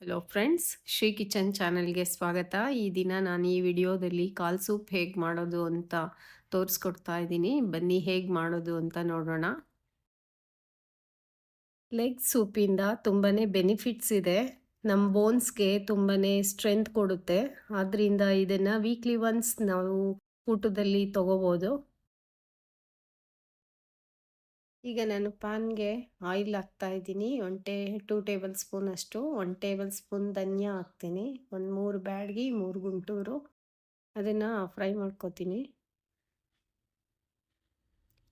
Hello friends Shri kitchen ಚಾನಲ್ಗೆ ಸ್ವಾಗತ. ಈ ದಿನ ನಾನು ಈ ವಿಡಿಯೋದಲ್ಲಿ ಕಾಲ್ ಸೂಪ್ ಹೇಗೆ ಮಾಡೋದು ಅಂತ ತೋರಿಸ್ಕೊಡ್ತಾ ಇದ್ದೀನಿ. ಬನ್ನಿ ಹೇಗೆ ಮಾಡೋದು ಅಂತ ನೋಡೋಣ. ಲೆಗ್ ಸೂಪಿಂದ ತುಂಬಾ ಬೆನಿಫಿಟ್ಸ್ ಇದೆ. ನಮ್ಮ ಬೋನ್ಸ್ಗೆ ತುಂಬಾ ಸ್ಟ್ರೆಂತ್ ಕೊಡುತ್ತೆ. ಆದ್ದರಿಂದ ಇದನ್ನು ವೀಕ್ಲಿ ಒನ್ಸ್ ನಾವು ಊಟದಲ್ಲಿ ತಗೋಬೋದು. ಈಗ ನಾನು ಪಾನ್ಗೆ ಆಯಿಲ್ ಹಾಕ್ತಾ ಇದ್ದೀನಿ. ಒನ್ ಟೇ ಟೂ ಟೇಬಲ್ ಸ್ಪೂನ್ ಅಷ್ಟು. ಒನ್ ಟೇಬಲ್ ಸ್ಪೂನ್ ಧನಿಯಾ ಹಾಕ್ತೀನಿ. ಒಂದು ಮೂರು ಬ್ಯಾಡ್ಗಿ, ಮೂರು ಗುಂಟೂರು. ಅದನ್ನು ಫ್ರೈ ಮಾಡ್ಕೋತೀನಿ.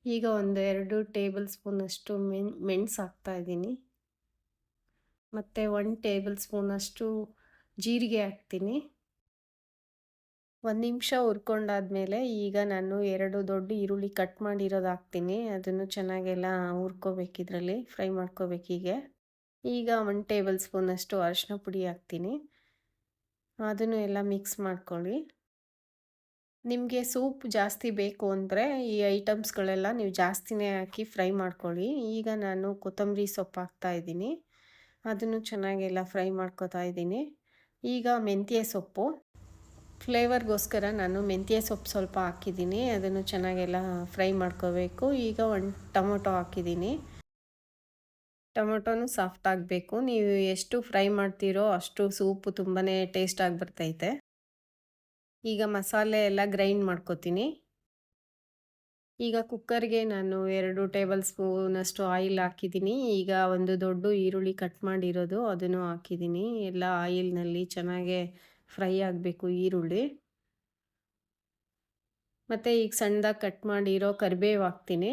ಈಗ ಒಂದು ಎರಡು ಟೇಬಲ್ ಸ್ಪೂನ್ ಅಷ್ಟು ಮೆಣ್, ಮೆಣಸು ಹಾಕ್ತಾ ಇದ್ದೀನಿ. ಮತ್ತು ಒನ್ ಟೇಬಲ್ ಸ್ಪೂನ್ ಅಷ್ಟು ಜೀರಿಗೆ ಹಾಕ್ತೀನಿ. ಒಂದು ನಿಮಿಷ ಹುರ್ಕೊಂಡಾದ್ಮೇಲೆ ಈಗ ನಾನು ಎರಡು ದೊಡ್ಡ ಈರುಳ್ಳಿ ಕಟ್ ಮಾಡಿರೋದು ಹಾಕ್ತೀನಿ ಅದನ್ನು ಚೆನ್ನಾಗೆಲ್ಲ ಹುರ್ಕೋಬೇಕು ಇದರಲ್ಲಿ, ಫ್ರೈ ಮಾಡ್ಕೋಬೇಕೀಗೆ ಈಗ ಒನ್ ಟೇಬಲ್ ಸ್ಪೂನಷ್ಟು ಅರಿಶಿನ ಪುಡಿ ಹಾಕ್ತೀನಿ. ಅದನ್ನು ಎಲ್ಲ ಮಿಕ್ಸ್ ಮಾಡ್ಕೊಳ್ಳಿ. ನಿಮಗೆ ಸೂಪ್ ಜಾಸ್ತಿ ಬೇಕು ಅಂದರೆ ಈ ಐಟಮ್ಸ್ಗಳೆಲ್ಲ ನೀವು ಜಾಸ್ತಿನೇ ಹಾಕಿ ಫ್ರೈ ಮಾಡ್ಕೊಳ್ಳಿ. ಈಗ ನಾನು ಕೊತ್ತಂಬರಿ ಸೊಪ್ಪು ಹಾಕ್ತಾ ಇದ್ದೀನಿ. ಅದನ್ನು ಚೆನ್ನಾಗೆಲ್ಲ ಫ್ರೈ ಮಾಡ್ಕೋತಾ ಇದ್ದೀನಿ. ಈಗ ಮೆಂತ್ಯ ಸೊಪ್ಪು. ಫ್ಲೇವರ್ಗೋಸ್ಕರ ನಾನು ಮೆಂತ್ಯ ಸೊಪ್ಪು ಸ್ವಲ್ಪ ಹಾಕಿದ್ದೀನಿ. ಅದನ್ನು ಚೆನ್ನಾಗೆಲ್ಲ ಫ್ರೈ ಮಾಡ್ಕೋಬೇಕು. ಈಗ ಒಂದು ಟೊಮೊಟೊ ಹಾಕಿದ್ದೀನಿ. ಟೊಮೊಟೊನು ಸಾಫ್ಟ್ ಆಗಬೇಕು. ನೀವು ಎಷ್ಟು ಫ್ರೈ ಮಾಡ್ತೀರೋ ಅಷ್ಟು ಸೂಪು ತುಂಬಾ ಆಗಿ ಬರ್ತೈತೆ ಈಗ ಮಸಾಲೆ ಎಲ್ಲ ಗ್ರೈಂಡ್ ಮಾಡ್ಕೋತೀನಿ. ಈಗ ಕುಕ್ಕರ್ಗೆ ನಾನು ಎರಡು ಟೇಬಲ್ ಸ್ಪೂನಷ್ಟು ಆಯಿಲ್ ಹಾಕಿದ್ದೀನಿ. ಈಗ ಒಂದು ದೊಡ್ಡ ಈರುಳ್ಳಿ ಕಟ್ ಮಾಡಿರೋದು. ಅದನ್ನು ಹಾಕಿದ್ದೀನಿ. ಎಲ್ಲ ಆಯಿಲ್ನಲ್ಲಿ ಚೆನ್ನಾಗೆ ಫ್ರೈ ಆಗಬೇಕು ಈರುಳ್ಳಿ. ಮತ್ತು ಈಗ ಸಣ್ಣದಾಗಿ ಕಟ್ ಮಾಡಿರೋ ಕರಿಬೇವು ಹಾಕ್ತೀನಿ.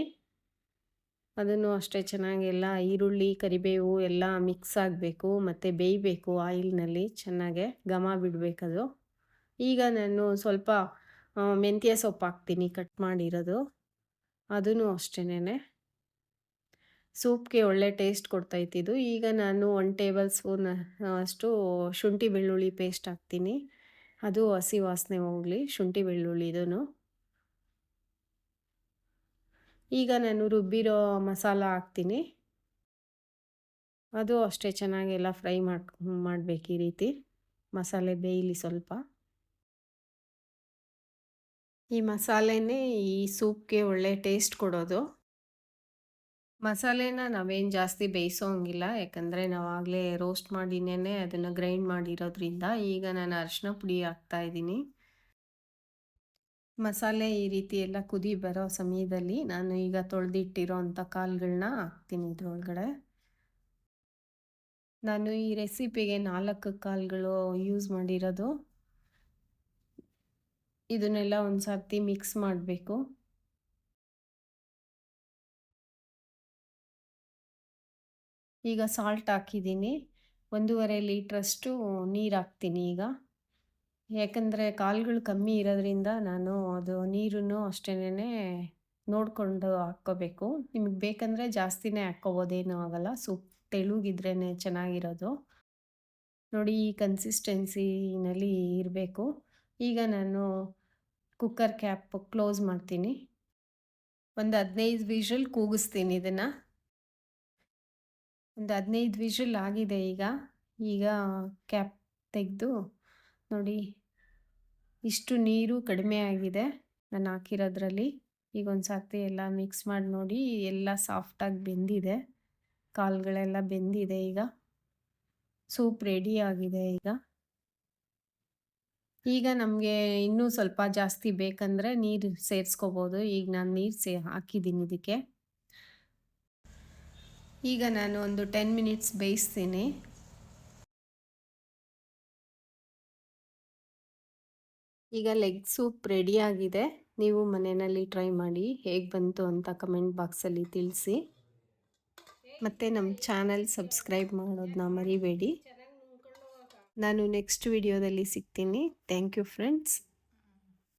ಅದನ್ನು ಅಷ್ಟೇ ಚೆನ್ನಾಗಿ ಎಲ್ಲ ಈರುಳ್ಳಿ, ಕರಿಬೇವು ಎಲ್ಲ ಮಿಕ್ಸ್ ಆಗಬೇಕು. ಮತ್ತು ಬೇಯಬೇಕು ಆಯಿಲ್ನಲ್ಲಿ ಚೆನ್ನಾಗೆ ಘಮ ಬಿಡಬೇಕದು. ಈಗ ನಾನು ಸ್ವಲ್ಪ ಮೆಂತ್ಯ ಸೊಪ್ಪು ಹಾಕ್ತೀನಿ ಕಟ್ ಮಾಡಿರೋದು. ಅದೂ ಅಷ್ಟೇನೆ ಸೂಪ್ಗೆ ಒಳ್ಳೆ ಟೇಸ್ಟ್ ಕೊಡ್ತೈತಿದು ಈಗ ನಾನು ಒನ್ ಟೇಬಲ್ ಸ್ಪೂನ್ ಅಷ್ಟು ಶುಂಠಿ ಬೆಳ್ಳುಳ್ಳಿ ಪೇಸ್ಟ್ ಹಾಕ್ತೀನಿ. ಅದು ಹಸಿ ವಾಸನೆ ಹೋಗಲಿ, ಶುಂಠಿ ಬೆಳ್ಳುಳ್ಳಿ ಇದನ್ನು ಈಗ ನಾನು ರುಬ್ಬಿರೋ ಮಸಾಲ ಹಾಕ್ತೀನಿ. ಅದು ಅಷ್ಟೇ ಚೆನ್ನಾಗೆಲ್ಲ ಫ್ರೈ ಮಾಡಿ ಮಾಡಬೇಕು ಈ ರೀತಿ. ಮಸಾಲೆ ಬೇಯಲಿ ಸ್ವಲ್ಪ. ಈ ಮಸಾಲೆನೇ ಈ ಸೂಪ್ಗೆ ಒಳ್ಳೆ ಟೇಸ್ಟ್ ಕೊಡೋದು. ಮಸಾಲೆನ ನಾವೇನು ಜಾಸ್ತಿ ಬೇಯಿಸೋಂಗಿಲ್ಲ. ಯಾಕಂದರೆ ನಾವಾಗಲೇ ರೋಸ್ಟ್ ಮಾಡಿನೇ ಅದನ್ನು ಗ್ರೈಂಡ್ ಮಾಡಿರೋದ್ರಿಂದ ಈಗ ನಾನು ಅರಿಶಿನ ಪುಡಿ ಹಾಕ್ತಾ ಇದ್ದೀನಿ. ಮಸಾಲೆ ಈ ರೀತಿ ಎಲ್ಲ ಕುದಿ ಬರೋ ಸಮಯದಲ್ಲಿ ನಾನು ಈಗ ತೊಳೆದಿಟ್ಟಿರೋ ಅಂಥ ಕಾಳುಗಳನ್ನ ಹಾಕ್ತೀನಿ ಇದ್ರೊಳಗಡೆ. ನಾನು ಈ ರೆಸಿಪಿಗೆ ನಾಲ್ಕು ಕಾಳುಗಳು ಯೂಸ್ ಮಾಡಿರೋದು. ಇದನ್ನೆಲ್ಲ ಒಂದು ಸರ್ತಿ ಮಿಕ್ಸ್ ಮಾಡಬೇಕು. ಈಗ ಸಾಲ್ಟ್ ಹಾಕಿದ್ದೀನಿ. ಒಂದೂವರೆ ಲೀಟ್ರಷ್ಟು ನೀರು ಹಾಕ್ತೀನಿ ಈಗ. ಯಾಕಂದರೆ ಕಾಲುಗಳು ಕಮ್ಮಿ ಇರೋದ್ರಿಂದ ನಾನು ಅದು ನೀರನ್ನು ಅಷ್ಟೇನೆ ನೋಡಿಕೊಂಡು ಹಾಕ್ಕೋಬೇಕು. ನಿಮಗೆ ಬೇಕಂದರೆ ಜಾಸ್ತಿನೇ ಹಾಕ್ಕೋಬೋದೇನೂ ಆಗೋಲ್ಲ. ಸೂಪ್ ತೆಳುಗಿದ್ರೇ ಚೆನ್ನಾಗಿರೋದು. ನೋಡಿ ಈ ಕನ್ಸಿಸ್ಟೆನ್ಸಿನಲ್ಲಿ ಇರಬೇಕು. ಈಗ ನಾನು ಕುಕ್ಕರ್ ಕ್ಯಾಪ್ ಕ್ಲೋಸ್ ಮಾಡ್ತೀನಿ. ಒಂದು ಹದಿನೈದು ವಿಷಲ್ ಕೂಗಿಸ್ತೀನಿ ಇದನ್ನು. ಒಂದು ಹದಿನೈದು ವಿಷಲ್ ಆಗಿದೆ ಈಗ. ಈಗ ಕ್ಯಾಪ್ ತೆಗೆದು ನೋಡಿ, ಇಷ್ಟು ನೀರು ಕಡಿಮೆ ಆಗಿದೆ ನಾನು ಹಾಕಿರೋದ್ರಲ್ಲಿ. ಈಗ ಒಂದು ಸರ್ತಿ ಎಲ್ಲ ಮಿಕ್ಸ್ ಮಾಡಿ ನೋಡಿ, ಎಲ್ಲ ಸಾಫ್ಟಾಗಿ ಬೆಂದಿದೆ. ಕಾಲುಗಳೆಲ್ಲ ಬೆಂದಿದೆ ಈಗ. ಸೂಪ್ ರೆಡಿ ಆಗಿದೆ ಈಗ. ಈಗ ನಮಗೆ ಇನ್ನೂ ಸ್ವಲ್ಪ ಜಾಸ್ತಿ ಬೇಕಂದರೆ ನೀರು ಸೇರಿಸ್ಕೋಬೋದು. ಈಗ ನಾನು ನೀರು ಸೇ ಹಾಕಿದ್ದೀನಿ ಇದಕ್ಕೆ. ಈಗ ನಾನು ಒಂದು ಟೆನ್ ಮಿನಿಟ್ಸ್ ಬೇಯಿಸ್ತೀನಿ. ಈಗ ಲೆಗ್ ಸೂಪ್ ರೆಡಿಯಾಗಿದೆ ನೀವು ಮನೆಯಲ್ಲಿ ಟ್ರೈ ಮಾಡಿ ಹೇಗೆ ಬಂತು ಅಂತ ಕಮೆಂಟ್ ಬಾಕ್ಸಲ್ಲಿ ತಿಳಿಸಿ. ಮತ್ತು ನಮ್ಮ ಚಾನಲ್ ಸಬ್ಸ್ಕ್ರೈಬ್ ಮಾಡೋದನ್ನ ಮರಿಬೇಡಿ. ನಾನು ನೆಕ್ಸ್ಟ್ ವಿಡಿಯೋದಲ್ಲಿ ಸಿಗ್ತೀನಿ. Thank you friends